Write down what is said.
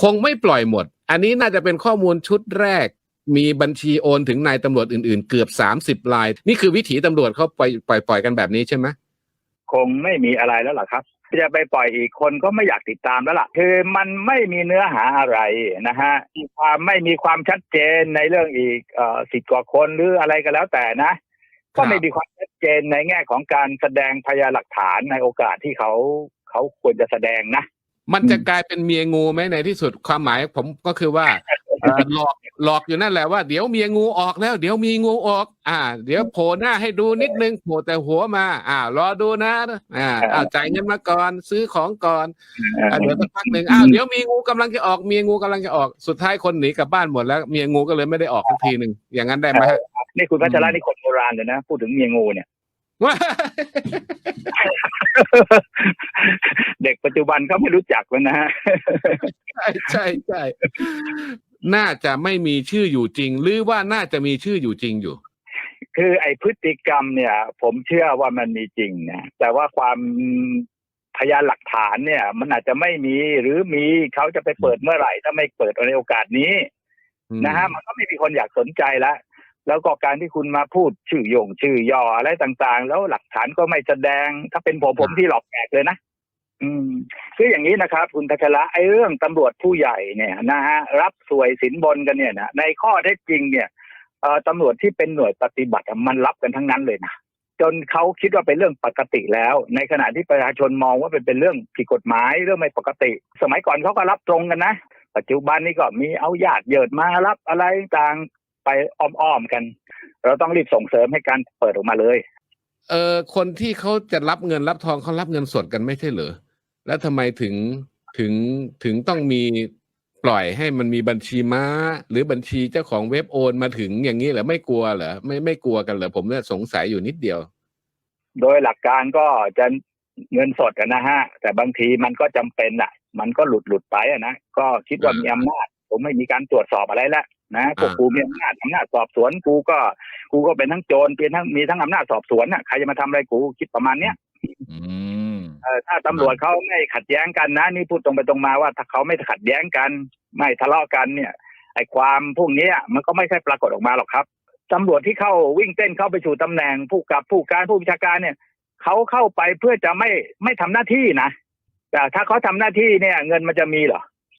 คงไม่ปล่อยหมด อันนี้น่าจะเป็นข้อมูลชุดแรก มีบัญชีโอนถึงนายตำรวจอื่นๆ เกือบสามสิบลาย นี่คือวิถีตำรวจเขาปล่อยปล่อยปล่อยกันแบบนี้ใช่ไหมคงไม่มีอะไรแล้วล่ะครับจะไปปล่อยอีกคนก็ไม่อยากติดตามแล้วล่ะ คือมันไม่มีเนื้อหาอะไรนะฮะมีความไม่มีความชัดเจนในเรื่องอีกสิบกว่าคนหรืออะไรก็แล้วแต่นะ ก็ไม่มีความชัดเจนในแง่ของการแสดงพยานหลักฐานในโอกาสที่เขาเขาควรจะแสดงนะ มันจะกลายเป็นเมียงูไหมในที่สุดความหมายผมก็คือว่าเอ่อหลอกหลอกอยู่นั่นแหละว่าเดี๋ยวเมียงูออกแล้ว เดี๋ยวมีงูออก อ่า เดี๋ยวโผล่หน้าให้ดูนิดนึงโผล่แต่หัวมา อ่ารอดูนะ อ่าอ้าวจ่ายเงินมาก่อน ซื้อของก่อนอ่าเดี๋ยวสักพักหนึ่งอ้าวเดี๋ยวมีงูกำลังจะออกเมียงูกำลังจะออกสุดท้ายคนหนีกลับบ้านหมดแล้วเมียงูก็เลยไม่ได้ออกสักทีหนึ่งอย่างนั้นได้ไหมฮะนี่คุณพัชระนี่คนโบราณเลยนะ พูดถึงเมียงูเนี่ย เด็กปัจจุบันเขาไม่รู้จักแล้วนะฮะใช่ใช่ใช่น่าจะไม่มีชื่ออยู่จริง หรือว่าน่าจะมีชื่ออยู่จริงอยู่ คือไอ้พฤติกรรมเนี่ย ผมเชื่อว่ามันมีจริงนะแต่ว่าความพยานหลักฐานเนี่ย มันอาจจะไม่มีหรือมีเขาจะไปเปิดเมื่อไหร่ ถ้าไม่เปิดในโอกาสนี้นะฮะมันก็ไม่มีคนอยากสนใจแล้ว แล้วก็การที่คุณมาพูดชื่อโยงชื่อย่ออะไรต่างๆ แล้วหลักฐานก็ไม่แสดง ถ้าเป็นผมผมที่หลอกแตกเลยนะอืมคืออย่างนี้นะครับ คุณพัชระไอ้เรื่องตำรวจผู้ใหญ่เนี่ยนะฮะรับสวยสินบนกันเนี่ยนะในข้อเท็จจริงเนี่ยเอ่อตำรวจที่เป็นหน่วยปฏิบัติมันรับกันทั้งนั้นเลยนะจนเขาคิดว่าเป็นเรื่องปกติแล้ว ในขณะที่ประชาชนมองว่าเป็นเป็นเรื่องผิดกฎหมายเรื่องไม่ปกติ สมัยก่อนเขาก็รับตรงกันนะ ปัจจุบันนี้ก็มีเอาญาติเยิดมารับอะไรต่าง ไปอ้อมๆกัน เราต้องรีบส่งเสริมให้การเปิดออกมาเลย เออคนที่เขาจะรับเงินรับทองเขารับเงินสดกันไม่ใช่เหรอแล้วทำไมถึงถึงถึงต้องมีปล่อยให้มันมีบัญชีม้า หรือบัญชีเจ้าของเว็บโอนมาถึงอย่างนี้เหรอไม่กลัวเหรอไม่ไม่กลัวกันเหรอผมเนี่ยสงสัยอยู่นิดเดียว โดยหลักการก็จะเงินสดอะนะฮะ แต่บางทีมันก็จำเป็นอะ มันก็หลุดหลุดไปอะนะก็คิดว่าอ่ามีมีอำนาจ ผมไม่มีการตรวจสอบอะไรแล้ว นะพวกอ่ากูมีอำนาจอำนาจสอบสวนกูก็ กูก็เป็นทั้งโจรเป็นทั้งมีทั้งอำนาจสอบสวนน่ะใครจะมาทำอะไรกูคิดประมาณเนี้ยอืมเออถ้าตำรวจเขาไม่ขัดแย้งกันนะนี่พูดตรงไปตรงมาว่าถ้าเขาไม่ขัดแย้งกัน ไม่ทะเลาะกันเนี่ย ไอ้ความพวกเนี้ยมันก็ไม่ใช่ปรากฏออกมาหรอกครับตำรวจที่เข้าวิ่งเต้นเข้าไปสู่ตำแหน่งผู้กับผู้การผู้บัญชาการเนี่ยเขาเข้าไปเพื่อจะไม่ไม่ทำหน้าที่นะแต่ถ้าเขาทำหน้าที่เนี่ย เงินมันจะมีเหรอ